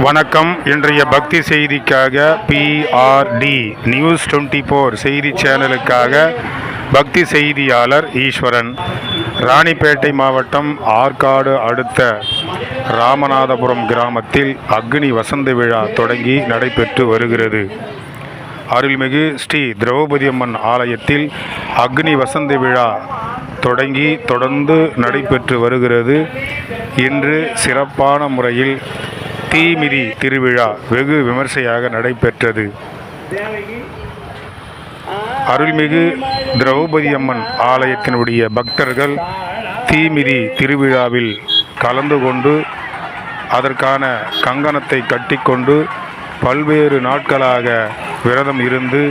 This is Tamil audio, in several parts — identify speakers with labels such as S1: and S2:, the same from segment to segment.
S1: வணக்கம். இன்றைய பக்தி செய்திக்காக பிஆர்டி நியூஸ் டுவெண்ட்டி ஃபோர் செய்தி சேனலுக்காக பக்தி செய்தியாளர் ஈஸ்வரன். ராணிப்பேட்டை மாவட்டம் ஆற்காடு அடுத்த ராமநாதபுரம் கிராமத்தில் அக்னி வசந்த விழா தொடங்கி நடைபெற்று வருகிறது. அருள்மிகு ஸ்ரீ திரௌபதி அம்மன் ஆலயத்தில் அக்னி வசந்த விழா தொடங்கி தொடர்ந்து நடைபெற்று வருகிறது. இன்று சிறப்பான முறையில் தீமிதி திருவிழா வெகு விமர்சையாக நடைபெற்றது. அருள்மிகு திரௌபதி அம்மன் ஆலயத்தினுடைய பக்தர்கள் தீமிதி திருவிழாவில் கலந்து கொண்டு அதற்கான கங்கணத்தை கட்டிக்கொண்டு பல்வேறு நாட்களாக விரதம் இருந்து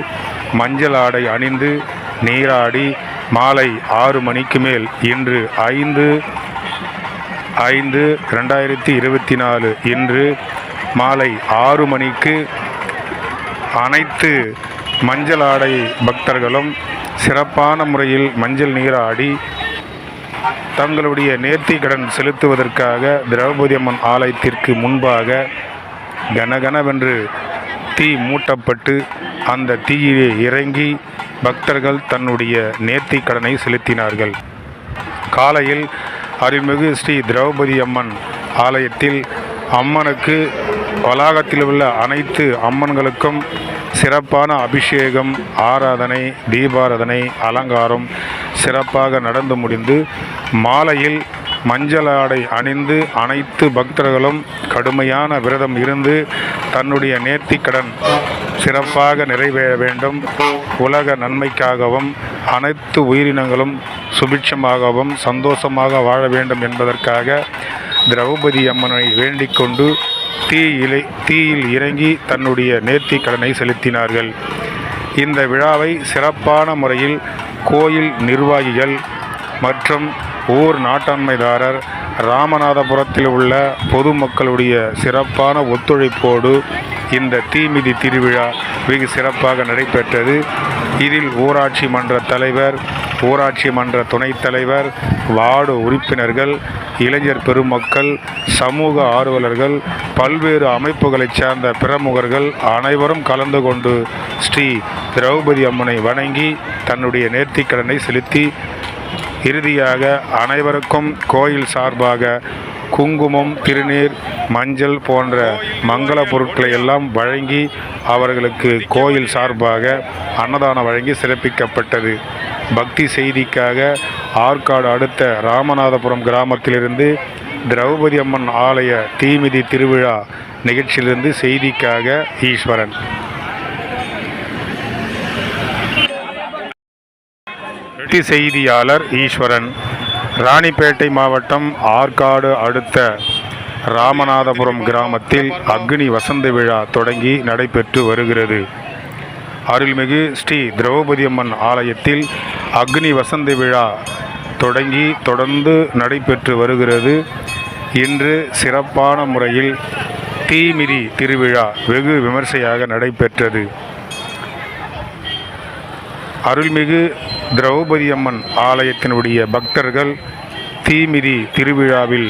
S1: மஞ்சள் ஆடை அணிந்து நீராடி மாலை ஆறு மணிக்கு மேல் இன்று ஐந்து ஐந்து ரெண்டாயிரத்தி இருபத்தி நாலு இன்று மாலை ஆறு மணிக்கு அனைத்து மஞ்சள் ஆடை பக்தர்களும் சிறப்பான முறையில் மஞ்சள் நீராடி தங்களுடைய நேர்த்தி கடன் செலுத்துவதற்காக திரௌபதி அம்மன் ஆலயத்திற்கு முன்பாக கனகனவென்று தீ மூட்டப்பட்டு அந்த தீயிலே இறங்கி பக்தர்கள் தன்னுடைய நேர்த்தி கடனை செலுத்தினார்கள். காலையில் அருள்மிகு ஸ்ரீ திரௌபதி அம்மன் ஆலயத்தில் அம்மனுக்கு வளாகத்தில் உள்ள அனைத்து அம்மன்களுக்கும் சிறப்பான அபிஷேகம் ஆராதனை தீபாராதனை அலங்காரம் சிறப்பாக நடந்து முடிந்து மாலையில் மஞ்சள் ஆடை அணிந்து அனைத்து பக்தர்களும் கடுமையான விரதம் இருந்து தன்னுடைய நேர்த்திக்கடன் சிறப்பாக நிறைவேற வேண்டும். உலக நன்மைக்காகவும் அனைத்து உயிரினங்களும் சுபிட்சமாகவும் சந்தோஷமாக வாழ வேண்டும் என்பதற்காக திரௌபதி அம்மனை வேண்டிக் கொண்டு தீயிலை தீயில் இறங்கி தன்னுடைய நேர்த்திக் கடனை செலுத்தினார்கள். இந்த விழாவை சிறப்பான முறையில் கோயில் நிர்வாகிகள் மற்றும் ஊர் நாட்டாண்மைதாரர் ராமநாதபுரத்தில் உள்ள பொதுமக்களுடைய சிறப்பான ஒத்துழைப்போடு இந்த தீமிதி திருவிழா வெகு சிறப்பாக நடைபெற்றது. இதில் ஊராட்சி மன்ற தலைவர் ஊராட்சி மன்ற துணைத் தலைவர் வார்டு உறுப்பினர்கள் இளைஞர் பெருமக்கள் சமூக ஆர்வலர்கள் பல்வேறு அமைப்புகளைச் சேர்ந்த பிரமுகர்கள் அனைவரும் கலந்து கொண்டு ஸ்ரீ திரௌபதி அம்மனை வணங்கி தன்னுடைய நேர்த்திக்கடனை செலுத்தி இறுதியாக அனைவருக்கும் கோயில் சார்பாக குங்குமம் திருநீர் மஞ்சள் போன்ற மங்கள பொருட்களை எல்லாம் வழங்கி அவர்களுக்கு கோயில் சார்பாக அன்னதானம் வழங்கி சிறப்பிக்கப்பட்டது. பக்தி செய்திக்காக ஆற்காடு அடுத்த ராமநாதபுரம் கிராமத்திலிருந்து திரௌபதி அம்மன் ஆலய தீமிதி திருவிழா நிகழ்ச்சியிலிருந்து செய்திக்காக ஈஸ்வரன். வெட்டி செய்தியாளர் ஈஸ்வரன். ராணிப்பேட்டை மாவட்டம் ஆற்காடு அடுத்த ராமநாதபுரம் கிராமத்தில் அக்னி வசந்த விழா தொடங்கி நடைபெற்று வருகிறது. அருள்மிகு ஸ்ரீ திரௌபதி அம்மன் ஆலயத்தில் அக்னி வசந்த விழா தொடங்கி தொடர்ந்து நடைபெற்று வருகிறது. இன்று சிறப்பான முறையில் தீமிதி திருவிழா வெகு விமர்சையாக நடைபெற்றது. அருள்மிகு திரௌபதி அம்மன் ஆலயத்தினுடைய பக்தர்கள் தீமிதி திருவிழாவில்